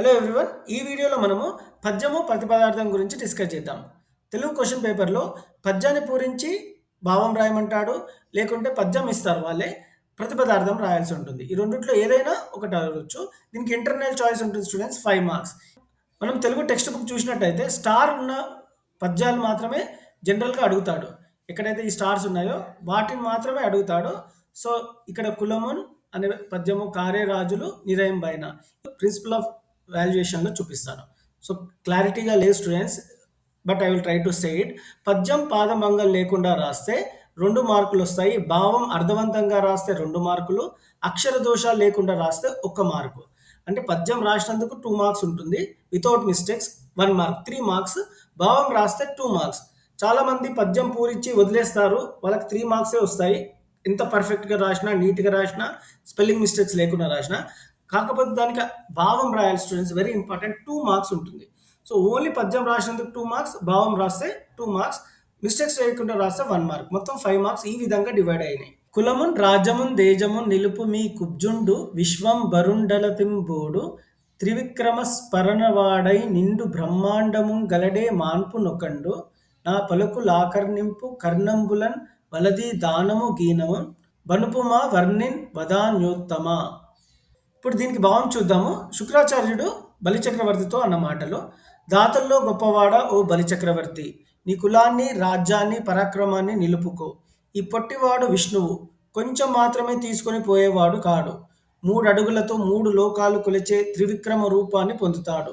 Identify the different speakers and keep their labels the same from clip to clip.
Speaker 1: Hello everyone ఈ వీడియోలో మనము పద్యము ప్రతిపదార్థం గురించి డిస్కస్ చేద్దాం. తెలుగు క్వశ్చన్ పేపర్లో పద్యాన్ని పూరించి భావం రాయమంటాడు లేకుంటే పద్యం ఇస్తారు వాళ్ళే ప్రతిపదార్థం రాయాల్సి ఉంటుంది. ఈ రెండిట్లో ఏదైనా ఒకటి అడగచ్చు. దీనికి ఇంటర్నల్ చాయిస్ ఉంటుంది స్టూడెంట్స్ ఫైవ్ మార్క్స్ మనం తెలుగు టెక్స్ట్ బుక్ చూసినట్టయితే స్టార్ ఉన్న పద్యాలు మాత్రమే జనరల్గా అడుగుతాడు. ఎక్కడైతే ఈ స్టార్స్ ఉన్నాయో వాటిని మాత్రమే అడుగుతాడు. సో ఇక్కడ కులమున్ అనే పద్యము కారే రాజులు నిరయం పైన ప్రిన్సిపల్ ఆఫ్ వాల్యుయేషన్లో చూపిస్తాను. సో క్లారిటీగా లేదు students but I will try to say it పద్యం పాదమంగం లేకుండా రాస్తే రెండు మార్కులు వస్తాయి భావం అర్థవంతంగా రాస్తే రెండు మార్కులు అక్షర దోషాలు లేకుండా రాస్తే ఒక్క మార్కు. అంటే పద్యం రాసినందుకు టూ మార్క్స్ ఉంటుంది without mistakes one mark three marks భావం రాస్తే టూ మార్క్స్ చాలామంది పద్యం పూరించి వదిలేస్తారు వాళ్ళకి త్రీ మార్క్సే వస్తాయి. ఎంత పర్ఫెక్ట్గా రాసినా నీట్గా రాసినా స్పెల్లింగ్ మిస్టేక్స్ లేకుండా రాసినా. కాకపోతే దానికి భావం రాయాలి students very important two marks ఉంటుంది. సో ఓన్లీ పద్యం రాసినందుకు టూ మార్క్స్ భావం రాస్తే టూ మార్క్స్ మిస్టేక్స్ చేయకుండా రాస్తే వన్ మార్క్ మొత్తం ఫైవ్ మార్క్స్ ఈ విధంగా డివైడ్ అయినాయి. కులమున్ రాజమున్ దేజమున్ నిలుపు మీ కుబ్జుండు విశ్వం బరుండలతింబోడు త్రివిక్రమ స్మరణవాడై నిండు బ్రహ్మాండము గలడే మాన్పు నొకండు నా పలుకు లాకర్నింపు కర్ణంబులన్ వలది దానము గీనము బనుపుమా వర్ణిన్ వదాన్యోత్తమా. ఇప్పుడు దీనికి భావం చూద్దాము. శుక్రాచార్యుడు బలిచక్రవర్తితో అన్న మాటలు దాతల్లో గొప్పవాడ ఓ బలిచక్రవర్తి? నీ కులాన్ని రాజ్యాన్ని పరాక్రమాన్ని నిలుపుకో. ఈ పొట్టివాడు విష్ణువు. కొంచెం మాత్రమే తీసుకొని పోయేవాడు కాడు. మూడు అడుగులతో మూడు లోకాలు కొలిచే త్రివిక్రమ రూపాన్ని పొందుతాడు.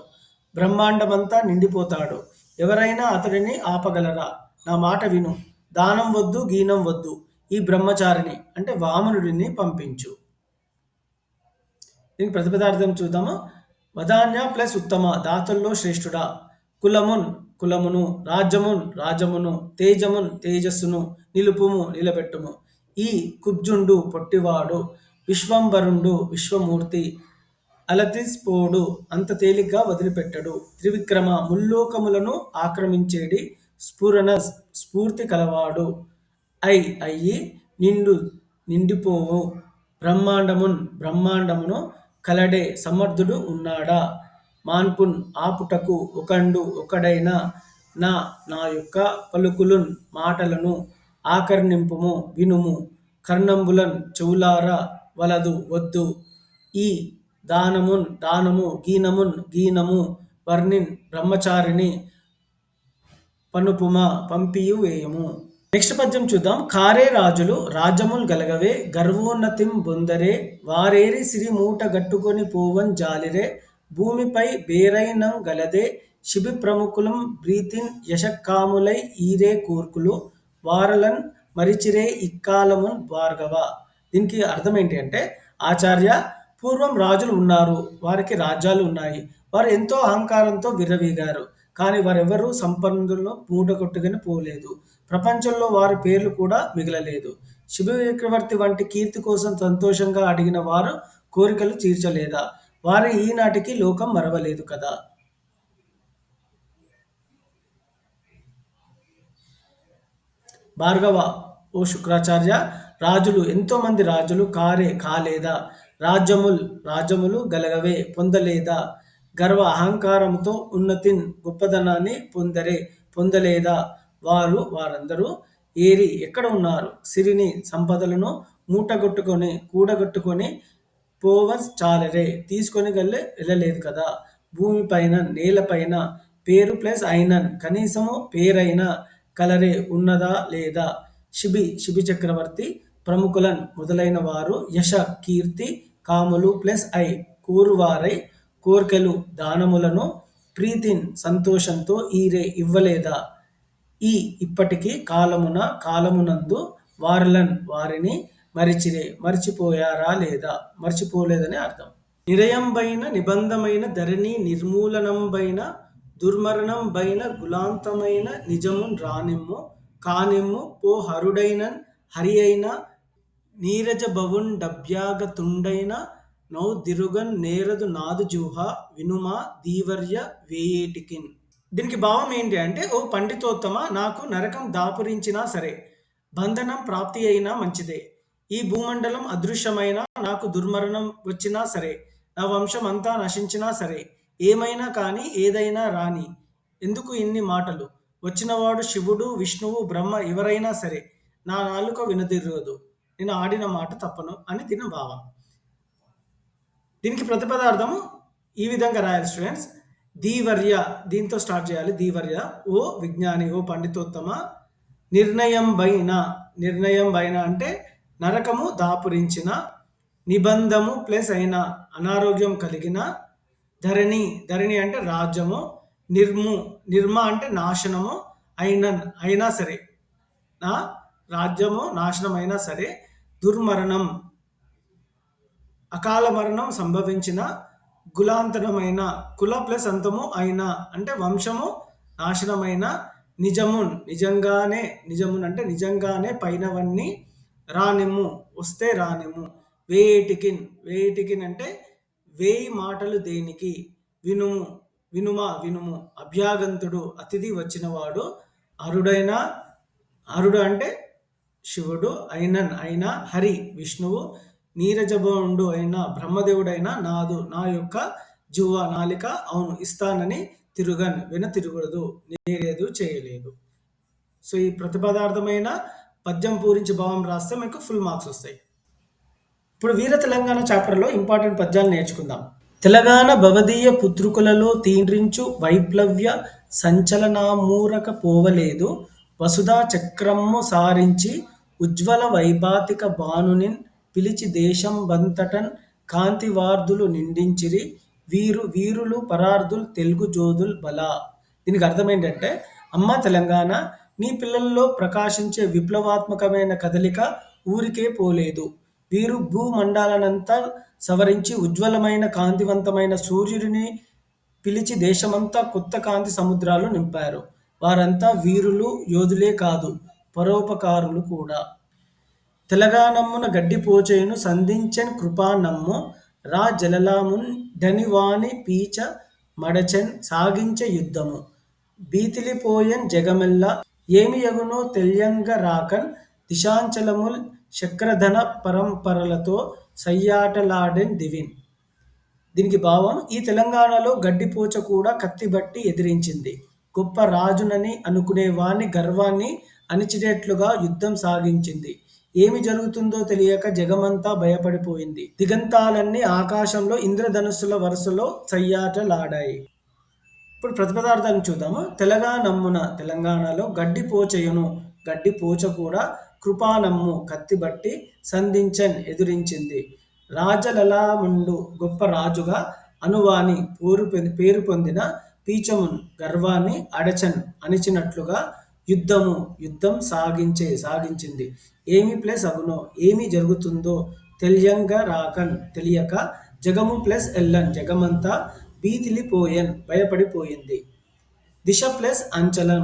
Speaker 1: బ్రహ్మాండమంతా నిండిపోతాడు. ఎవరైనా అతడిని ఆపగలరా? నా మాట విను. దానం వద్దు గీనం వద్దు. ఈ బ్రహ్మచారిని అంటే వామనుడిని పంపించు. దీనికి ప్రతిపదార్థం చూద్దాము? వదాన్య ప్లస్ ఉత్తమ దాతల్లో శ్రేష్ఠుడా. కులమున్ కులమును. రాజ్యమున్ రాజమును తేజమున్ తేజస్సును. నిలుపుము నిలబెట్టుము. ఈ కుబ్జుండు పొట్టివాడు. విశ్వంబరుండు విశ్వమూర్తి. అలతిస్పోడు అంత తేలిగ్గా వదిలిపెట్టడు. త్రివిక్రమ ముల్లోకములను ఆక్రమించేడి స్ఫురణ స్ఫూర్తి కలవాడు. ఐ అయ్యి నిండు నిండిపోవు. బ్రహ్మాండమున్ బ్రహ్మాండమును కలడే సమర్థుడు ఉన్నాడా? మాన్పున్ ఆపుటకు ఒకండు ఒకడైన నా నా యొక్క పలుకులున్ మాటలను ఆకర్ణింపుము వినుము. కర్ణంబులన్ చెవులార వలదు వద్దు. ఈ దానమున్ దానము గీనమున్ గీనము వర్ణిన్ బ్రహ్మచారిని పనుపుమ పంపియు వేయము నెక్స్ట్ పద్యం చూద్దాం. కారే రాజులు రాజముల్ గలగవే గర్వోన్నతిం బొందరే వారేరి సిరి మూట గట్టుకొని పోవన్ జాలిరే భూమిపై బేరైనం గలదే శిబి ప్రముఖులం బ్రీతిన్ యశకాములై ఈరే కూర్కులు వారలన్ మరిచిరే ఇక్కాలమున్ భార్గవ. దీనికి అర్థం ఏంటి అంటే ఆచార్య పూర్వం రాజులు ఉన్నారు వారికి రాజ్యాలు ఉన్నాయి. వారు ఎంతో అహంకారంతో విర్రవీగారు. కానీ వారెవరూ సంపన్నులను మూట కొట్టుకుని పోలేదు. ప్రపంచంలో వారి పేర్లు కూడా మిగలలేదు. శుభవిక్రవర్తి వంటి కీర్తి కోసం సంతోషంగా అడిగిన వారు కోరికలు తీర్చలేదా? వారి ఈనాటికి లోకం మరవలేదు కదా? భార్గవ ఓ శుక్రాచార్య రాజులు ఎంతోమంది రాజులు కారే కాలేదా? రాజ్యముల్ రాజ్యములు గలగవే పొందలేదా? గర్వ అహంకారంతో ఉన్నతిన్ గొప్పదనాన్ని పొందరే పొందలేదా? వారు వారందరూ ఏరి ఎక్కడ ఉన్నారు? సిరిని సంపదలను మూటగొట్టుకొని కూడగొట్టుకొని పోవస్ చాలరే. తీసుకొని గల్లే వెళ్ళలేదు కదా. భూమిపైన నేలపైన పేరు ప్లస్ అయినన్ కనీసము పేరైన కలరే ఉన్నదా లేదా? శిబి శిబి చక్రవర్తి ప్రముఖులన్ మొదలైన వారు యశ కీర్తి కాములు ప్లస్ ఐ కోరువారై కోర్కెలు దానములను ప్రీతిన్ సంతోషంతో ఈరే ఇవ్వలేదా? ఈ ఇప్పటికీ కాలమున కాలమునందు వారలన్ వారిని మరిచిరే మరిచిపోయారా లేదా? మరిచిపోలేదని అర్థం. నిరయంబైన నిబంధమైన ధరణి నిర్మూలనంబైన దుర్మరణంబైన గులాంతమైన నిజమున్ రానిమ్ము కానిమ్ము పో హరుడైనన్ హరి అయిన నీరజ నౌ దిరుగన్ నేరదు నాదు జూహ వినుమా దీవర్య వేయేటికిన్. దీనికి భావం ఏంటి అంటే ఓ పండితోత్తమ నాకు నరకం దాపురించినా సరే బంధనం ప్రాప్తి అయినా మంచిదే. ఈ భూమండలం అదృశ్యమైన నాకు దుర్మరణం వచ్చినా సరే నా వంశం అంతా నశించినా సరే ఏమైనా కానీ ఏదైనా రాని. ఎందుకు ఇన్ని మాటలు? వచ్చినవాడు శివుడు విష్ణువు బ్రహ్మ ఎవరైనా సరే నా నాలుక వినదిరదు నేను ఆడిన మాట తప్పను అని దీని భావం. దీనికి ప్రతిపదార్థము ఈ విధంగా రాయాలి స్టూడెంట్స్. దీవర్య దీంతో స్టార్ట్ చేయాలి. దీవర్య ఓ విజ్ఞాని ఓ పండితోత్తమ నిర్ణయం బైన నిర్ణయం బైన అంటే నరకము దాపురించిన నిబంధము ప్లస్ అయిన అనారోగ్యం కలిగిన ధరణి ధరణి అంటే రాజ్యము నిర్ము నిర్మ అంటే నాశనము అయిన అయినా సరే నా రాజ్యము నాశనం అయినా సరే దుర్మరణం అకాల మరణం సంభవించిన కులాంతరమైన కుల ప్లస్ అంతము అయిన అంటే వంశము నాశనమైన నిజమున్ నిజంగానే నిజమున్ అంటే నిజంగానే పైనవన్నీ రానిమ్ము వస్తే రానిమ్ము. వేటికిన్ వేటికిన్ అంటే వేయి మాటలు దేనికి? వినుము వినుమ వినుము. అభ్యాగంతుడు అతిథి వచ్చినవాడు అరుడైన అరుడు అంటే శివుడు అయినన్ అయిన హరి విష్ణువు నీరజబోండు అయిన బ్రహ్మదేవుడైన నాదు నా యొక్క జువ నాలిక అవును ఇస్తానని తిరుగన్ వెన తిరగదు నేరేదు చేయలేదు. సో ఈ ప్రతిపదార్థమైన పద్యం పూరించి భావం రాస్తే మీకు ఫుల్ మార్క్స్ వస్తాయి. ఇప్పుడు వీర తెలంగాణ చాప్టర్లో ఇంపార్టెంట్ పద్యాలు నేర్చుకుందాం. తెలంగాణ భవదీయ పుత్రుకులలో తీండ్రించు వైప్లవ్య సంచలనామూరక పోవలేదు వసుధా చక్రమ్ము సారించి ఉజ్వల వైభాతిక బానునిన్ పిలిచి దేశం బంతటన్ కాంతివార్ధులు నిండించిరి. వీరు వీరులు పరార్థులు తెలుగు జోదుల్ బలా. దీనికి అర్థం ఏంటంటే అమ్మ తెలంగాణ నీ పిల్లల్లో ప్రకాశించే విప్లవాత్మకమైన కదలిక ఊరికే పోలేదు. వీరు భూమండాలనంతా సవరించి ఉజ్వలమైన కాంతివంతమైన సూర్యుడిని పిలిచి దేశమంతా కొత్త కాంతి సముద్రాలు నింపారు. వారంతా వీరులు యోధులే కాదు పరోపకారులు కూడా. తెలంగాణమ్మున గడ్డిపోచేయును సంధించెన్ కృపానమ్ము రా జలలామున్ డనివాని పీచ మడచెన్ సాగించే యుద్ధము. బీతిలిపోయెన్ జగమెల్ల ఏమి యగునో తెలియంగ రాకన్ దిశాంచలముల్ చక్రధన పరంపరలతో సయ్యాటలాడెన్ దివిన్. దీనికి భావం ఈ తెలంగాణలో గడ్డిపోచ కూడా కత్తిబట్టి ఎదిరించింది. గొప్ప రాజునని అనుకునే వాని గర్వాన్ని అణిచినట్లుగా యుద్ధం సాగించింది. ఏమి జరుగుతుందో తెలియక జగమంతా భయపడిపోయింది. దిగంతాలన్నీ ఆకాశంలో ఇంద్రధనుస్సుల వరుసలో సయ్యాటలాడాయి. ఇప్పుడు ప్రతిపదార్థాన్ని చూద్దాము? తెలంగాణమ్మున తెలంగాణలో గడ్డి పోచయును. గడ్డి పోచ కూడా కృపానమ్ము కత్తిబట్టి సంధించన్ ఎదురించింది. రాజలలాముండు గొప్ప రాజుగా అనువాని పోరు పేరు పొందిన పీచమున్ గర్వాన్ని అడచన్ అణిచినట్లుగా యుద్ధము యుద్ధం సాగించే సాగించింది. ఏమి ప్లస్ అగునో ఏమి జరుగుతుందో తెలియంగా రాకన్ తెలియక జగము ప్లస్ ఎల్లన్ జగమంతా బీతిలిపోయన్ భయపడిపోయింది. దిశ ప్లస్ అంచలం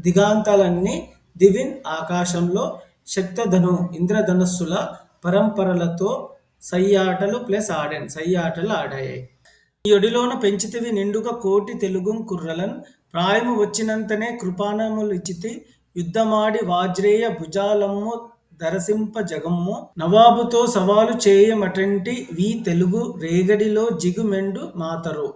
Speaker 1: దిగాంతాలన్నీ దివిన్ ఆకాశంలో శక్తధను ఇంద్రధనస్సుల పరంపరలతో సయ్యాటలు ప్లస్ ఆడెన్ సయ్యాటలు ఆడాయి. ఈ ఒడిలోన పెంచితివి నిండుగా కోటి తెలుగు కుర్రలన్ రాయము వచ్చినంతనే కృపాణములిచితి యుద్ధమాడి వాజ్రేయ భుజాలమ్ము దరసింప జగమ్ము నవాబుతో సవాలు చేయమటంటి వీ తెలుగు రేగడిలో జిగుమెండు మాతరు.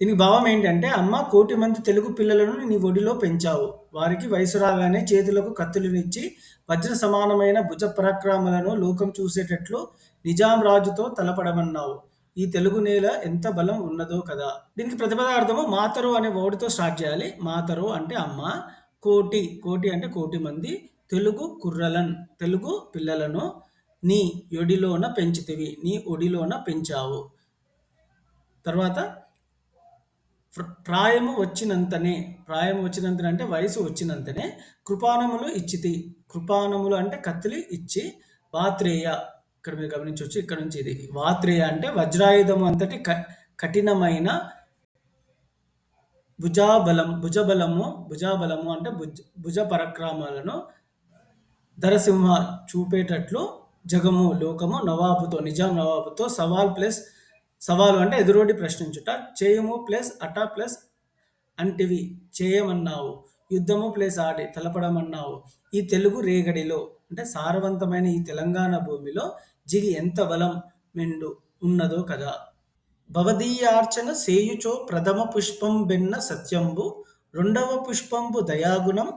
Speaker 1: దీనికి భావం ఏంటంటే అమ్మ కోటి మంది తెలుగు పిల్లలను నీ ఒడిలో పెంచావు. వారికి వయసు రాగానే చేతులకు కత్తులనిచ్చి వజ్ర సమానమైన భుజ పరాక్రమాలను లోకం చూసేటట్లు నిజాం రాజుతో తలపడమన్నావు. ఈ తెలుగు నేల ఎంత బలం ఉన్నదో కదా. దీనికి ప్రతిపదార్థము మాతరు అనే ఓడితో స్టార్ట్ చేయాలి. మాతరు అంటే అమ్మ కోటి కోటి అంటే కోటి మంది తెలుగు కుర్రలన్ తెలుగు పిల్లలను నీ ఒడిలోన పెంచితివి నీ ఒడిలోన పెంచావు. తర్వాత ప్రాయము వచ్చినంతనే ప్రాయం వచ్చినంతనే అంటే వయసు వచ్చినంతనే కృపానములు ఇచ్చితి. కృపానములు అంటే కత్తిలి ఇచ్చి వాత్రేయ ఇక్కడ మీరు గమనించవచ్చు ఇక్కడ నుంచి ఇది. వాత్రేయ అంటే వజ్రాయుధం అంతటి కఠినమైన భుజాబలం భుజబలము భుజాబలము అంటే భుజ భుజ పరక్రమాలను ధరసింహ చూపేటట్లు జగము లోకము నవాబుతో నిజాం నవాబుతో సవాల్ ప్లస్ సవాలు అంటే ఎదురోడి ప్రశ్నించుట. చేయము ప్లస్ అట ప్లస్ అంటివి చేయమన్నావు. యుద్ధము ప్లస్ ఆడి తలపడమన్నావు. ఈ తెలుగు రేగడిలో అంటే సారవంతమైన ఈ తెలంగాణ భూమిలో జిగి ఎంత బలం మెండు ఉన్నదో కదా. భవదీయార్చన సేయుచో ప్రథమ పుష్పం బెన్న సత్యంబు రెండవ పుష్పంబు దయాగుణం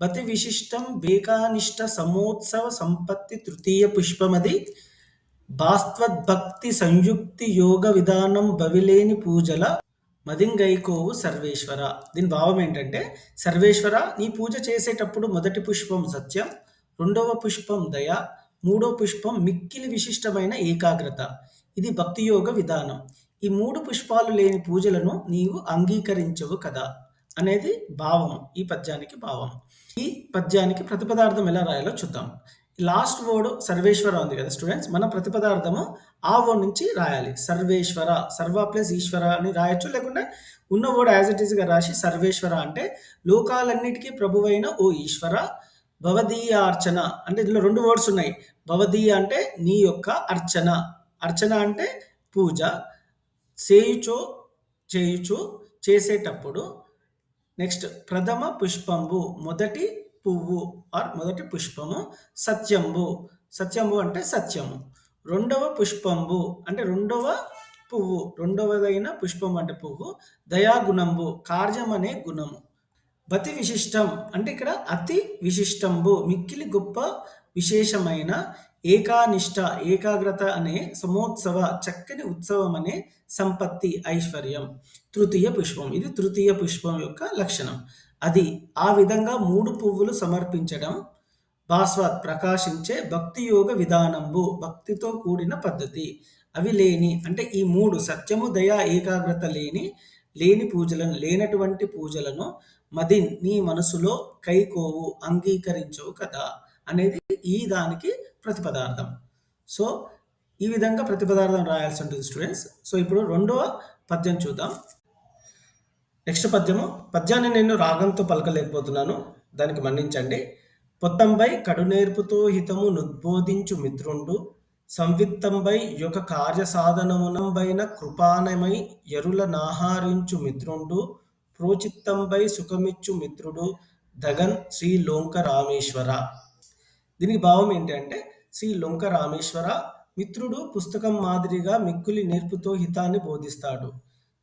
Speaker 1: బతి విశిష్టం వేకానిష్ట సమోత్సవ సంపత్తి తృతీయ పుష్పమది భాస్త్వద్భక్తి సంయుక్తి యోగ విధానం బవిలేని పూజల మదింగైకోవు సర్వేశ్వర. దీని భావం ఏంటంటే సర్వేశ్వర నీ పూజ చేసేటప్పుడు మొదటి పుష్పం సత్యం రెండవ పుష్పం దయ మూడో పుష్పం మిక్కిలి విశిష్టమైన ఏకాగ్రత. ఇది భక్తియోగ విధానం. ఈ మూడు పుష్పాలు లేని పూజలను నీవు అంగీకరించవు కదా అనేది భావం. ఈ పద్యానికి భావం. ఈ పద్యానికి ప్రతిపదార్థం ఎలా రాయాలో చూద్దాం. లాస్ట్ వర్డ్ సర్వేశ్వర ఉంది కదా స్టూడెంట్స్. మన ప్రతిపదార్థము ఆ వర్డ్ నుంచి రాయాలి. సర్వేశ్వర సర్వ ప్లస్ ఈశ్వర అని రాయొచ్చు. లేకుంటే ఉన్న వర్డ్ యాజ్ ఇట్ ఈస్గా రాసి సర్వేశ్వర అంటే లోకాలన్నిటికీ ప్రభువైన ఓ ఈశ్వర భవదీయ అర్చన అంటే ఇందులో రెండు వర్డ్స్ ఉన్నాయి. భవదీయ అంటే నీ యొక్క అర్చన. అర్చన అంటే పూజ. చేయుచో చేయుచు చేసేటప్పుడు నెక్స్ట్ ప్రథమ పుష్పంబు మొదటి పువ్వు ఆర్ మొదటి పుష్పము సత్యంబు. సత్యంబు అంటే సత్యము. రెండవ పుష్పంబు అంటే రెండవ పువ్వు. రెండవదైన పుష్పం అంటే పువ్వు. దయాగుణంబు కార్యం అనే గుణము. బతి విశిష్టం. అంటే ఇక్కడ అతి విశిష్టంబు మిక్కిలి గొప్ప విశేషమైన ఏకానిష్ట ఏకాగ్రత అనే సమోత్సవ చక్కని ఉత్సవం అనే సంపత్తి ఐశ్వర్యం. తృతీయ పుష్పం. ఇది తృతీయ పుష్పం యొక్క లక్షణం. అది ఆ విధంగా మూడు పువ్వులు సమర్పించడం భాస్వత్ ప్రకాశించే భక్తి యోగ విధానంబు భక్తితో కూడిన పద్ధతి. అవి లేని అంటే ఈ మూడు సత్యము దయ ఏకాగ్రత లేని లేని పూజలను లేనటువంటి పూజలను మదిన్ నీ మనసులో కైకోవు అంగీకరించవు కదా అనేది ఈ దానికి ప్రతిపదార్థం. సో ఈ విధంగా ప్రతిపదార్థం రాయాల్సి ఉంటుంది స్టూడెంట్స్. సో ఇప్పుడు రెండవ పద్యం చూద్దాం. నెక్స్ట్ పద్యము పద్యాన్ని నేను రాగంతో పలకలేకపోతున్నాను. దానికి మన్నించండి. పొత్తంపై కడునేర్పుతో హితము నుద్బోధించు మిత్రుండు. సంవిత్తంపై యొక్క కార్య సాధనమునంబైన కృపానమై ఎరుల నాహారించు మిత్రుండు. ప్రోచిత్తంపై సుఖమిచ్చు మిత్రుడు దగన్ శ్రీ లోంక రామేశ్వర దీనికి భావం ఏంటంటే శ్రీ లొంక రామేశ్వర మిత్రుడు పుస్తకం మాదిరిగా మిక్కులి నేర్పుతో హితాన్ని బోధిస్తాడు.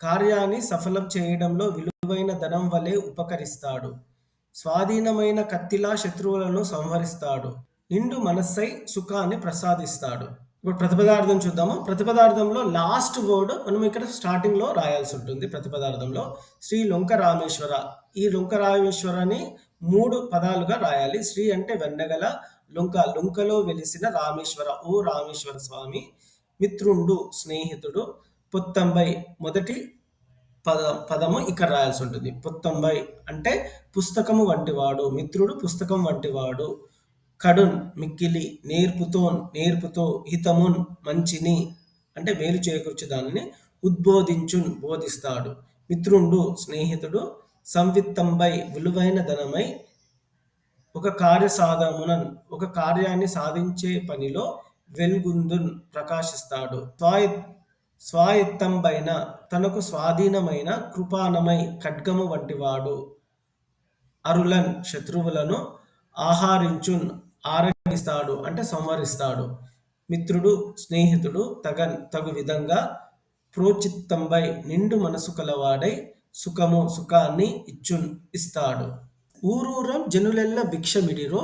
Speaker 1: కార్యాన్ని సఫలం చేయడంలో విలువైన ధనం వలె ఉపకరిస్తాడు. స్వాధీనమైన కత్తిలా శత్రువులను సంహరిస్తాడు. నిండు మనస్సై సుఖాన్ని ప్రసాదిస్తాడు. ఇప్పుడు ప్రతిపదార్థం చూద్దాము? ప్రతిపదార్థంలో లాస్ట్ వర్డ్ మనం ఇక్కడ స్టార్టింగ్లో రాయాల్సి ఉంటుంది ప్రతిపదార్థంలో. శ్రీ లొంక రామేశ్వర ఈ లొంక రామేశ్వరని మూడు పదాలుగా రాయాలి. శ్రీ అంటే వెన్నగల లొంక లొంకలో వెలిసిన రామేశ్వర. ఓ రామేశ్వర స్వామి మిత్రుండు స్నేహితుడు. పొత్తంబై మొదటి పద పదము ఇక్కడ రాయాల్సి ఉంటుంది. పొత్తంబై అంటే పుస్తకము వంటివాడు మిత్రుడు పుస్తకం వంటివాడు. కడున్ మిక్కిలి నేర్పుతోన్ నేర్పుతో హితమున్ మంచిని అంటే మేలు చేకూర్చు దానిని ఉద్బోధించున్ బోధిస్తాడు. మిత్రుండు స్నేహితుడు సంవిత్తంపై విలువైన ధనమై ఒక కార్య సాధమునన్ ఒక కార్యాన్ని సాధించే పనిలో వెల్గుందున్ ప్రకాశిస్తాడు. స్వాయ స్వాయత్తంపైన తనకు స్వాధీనమైన కృపానమై ఖడ్గము వంటివాడు. అరులన్ శత్రువులను ఆహారించున్ ఆరగిస్తాడు అంటే సంవరిస్తాడు. మిత్రుడు స్నేహితుడు తగన్ తగు విధంగా ప్రోచిత్తంపై నిండు మనసు కలవాడై సుఖము సుఖాన్ని ఇచ్చున్ ఇస్తాడు. ఊరూరం జనులెల్ల భిక్షమిడిరో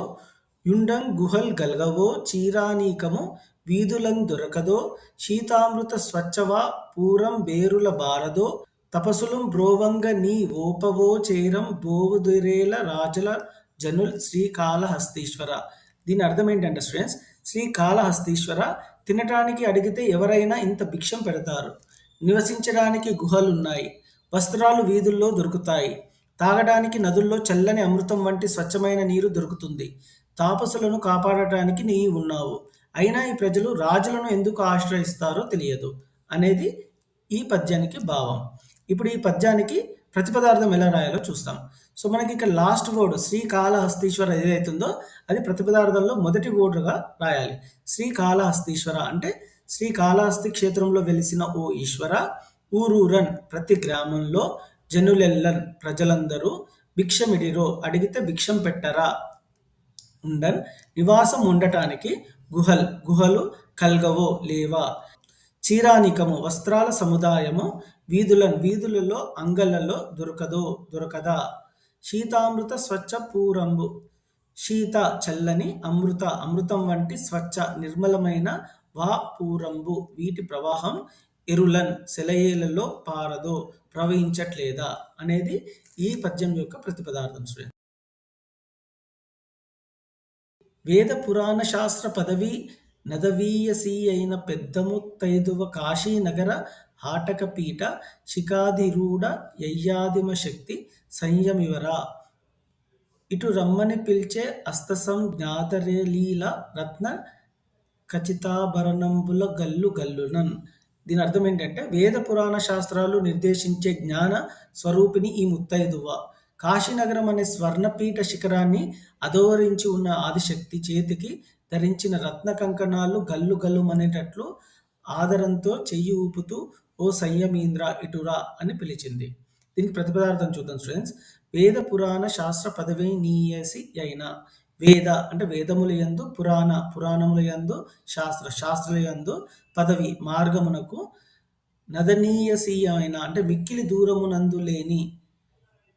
Speaker 1: యుండం గుహల్ గల్గవో చీరానీకము వీధులందొరకదో శీతామృత స్వచ్ఛవా పూరం బేరుల బారదో తపసులం బ్రోవంగ నీ ఓపవో చేరం బోవుదిరేల రాజుల జనుల్ శ్రీకాళహస్తీశ్వర. దీని అర్థం ఏంటంటే స్టూడెంట్స్ శ్రీకాళహస్తీశ్వర తినటానికి అడిగితే ఎవరైనా ఇంత భిక్షం పెడతారు. నివసించడానికి గుహలున్నాయి. వస్త్రాలు వీధుల్లో దొరుకుతాయి. తాగడానికి నదుల్లో చల్లని అమృతం వంటి స్వచ్ఛమైన నీరు దొరుకుతుంది. తాపసులను కాపాడటానికి నీ ఉన్నావు. అయినా ఈ ప్రజలు రాజులను ఎందుకు ఆశ్రయిస్తారో తెలియదు. అనేది ఈ పద్యానికి భావం. ఇప్పుడు ఈ పద్యానికి ప్రతిపదార్థం ఎలా రాయాలో చూస్తాం. సో మనకి ఇక్కడ లాస్ట్ వర్డ్ శ్రీకాళహస్తీశ్వర ఏదైతుందో అది ప్రతిపదార్థంలో మొదటి వర్డ్గా రాయాలి. శ్రీకాళహస్తీశ్వర అంటే శ్రీకాళహస్తి క్షేత్రంలో వెలిసిన ఓ ఈశ్వర ఊరూరన్ ప్రతి గ్రామంలో జనులెల్లన్ ప్రజలందరూ భిక్షమిడిరో అడిగితే భిక్షం పెట్టరా? ఉండన్ నివాసం ఉండటానికి గుహల్ గుహలు కల్గవో లేవా? చీరానికము వస్త్రాల సముదాయము వీధులను వీధులలో అంగళ్ళలో దొరకదో దొరకదా? శీతామృత స్వచ్ఛ పూరంబు. శీత చల్లని అమృత అమృతం వంటి స్వచ్ఛ నిర్మలమైన వా పూరంబు. వీటి ప్రవాహం ఎరులన్ సెలయేలలో పారదో ప్రవహించట్లేదా అనేది ఈ పద్యం యొక్క ప్రతిపదార్థం స్టూడెంట్ వేద పురాణ శాస్త్ర పదవి నదవీయసి అయిన పెద్దముత్తైదువ కాశీనగర హాటకపీఠ శిఖాధిరూఢ యయ్యాదిమ శక్తి సంయమివరా. ఇటు రమ్మని పిలిచే అస్తసం జ్ఞాతరేలీల రత్న ఖచితాభరణంబుల గల్లు గల్లునన్. దీని అర్థం ఏంటంటే వేద పురాణ శాస్త్రాలు నిర్దేశించే జ్ఞాన స్వరూపిణి ఈ ముత్తైదువ. కాశీనగరం అనే స్వర్ణపీఠ శిఖరాన్ని అధోవరించి ఉన్న ఆదిశక్తి చేతికి ధరించిన రత్న కంకణాలు గల్లు గల్లుమనేటట్లు ఆదరంతో చెయ్యి ఊపుతూ ఓ సంయమీంద్ర ఇటురా అని పిలిచింది. దీనికి ప్రతిపదార్థం చూద్దాం స్టూడెంట్స్ వేద పురాణ శాస్త్ర పదవి నీయసి అయిన వేద అంటే వేదముల యందు పురాణ పురాణముల యందు శాస్త్ర శాస్త్రుల యందు పదవి మార్గమునకు నదనీయసీయమైన అంటే మిక్కిలి దూరమునందు లేని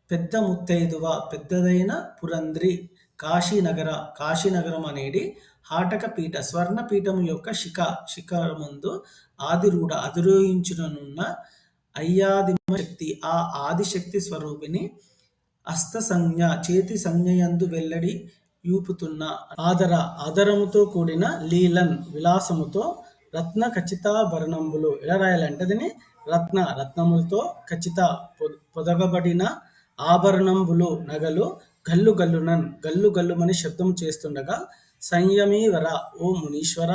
Speaker 1: పెద్ద ముత్తైదువ పెద్దదైన పురంద్రి కాశీనగర కాశీనగరం అనేది హాటక పీఠ స్వర్ణ పీఠం యొక్క శిఖ శిఖరముందు ఆదిరూఢ అధిరోహించుననున్న అయ్యాదిమ శక్తి ఆ ఆదిశక్తి స్వరూపిణి హస్త సంజ్ఞ చేతి సంజ్ఞయందు వెల్లడి యూపుతున్న ఆదర ఆదరముతో కూడిన లీలన్ విలాసముతో రత్న ఖచ్చితాభరణములు ఎలా రాయాలంటే దీన్ని రత్న రత్నములతో ఖచ్చిత పొదగబడిన ఆభరణంబులు నగలు గల్లు గల్లునన్ గల్లు గల్లుమని శబ్దం చేస్తుండగా సంయమీవర ఓ మునీశ్వర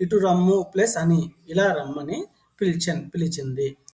Speaker 1: ఇటు రమ్ము ప్లస్ అని ఇలా రమ్మని పిలిచన్ పిలిచింది.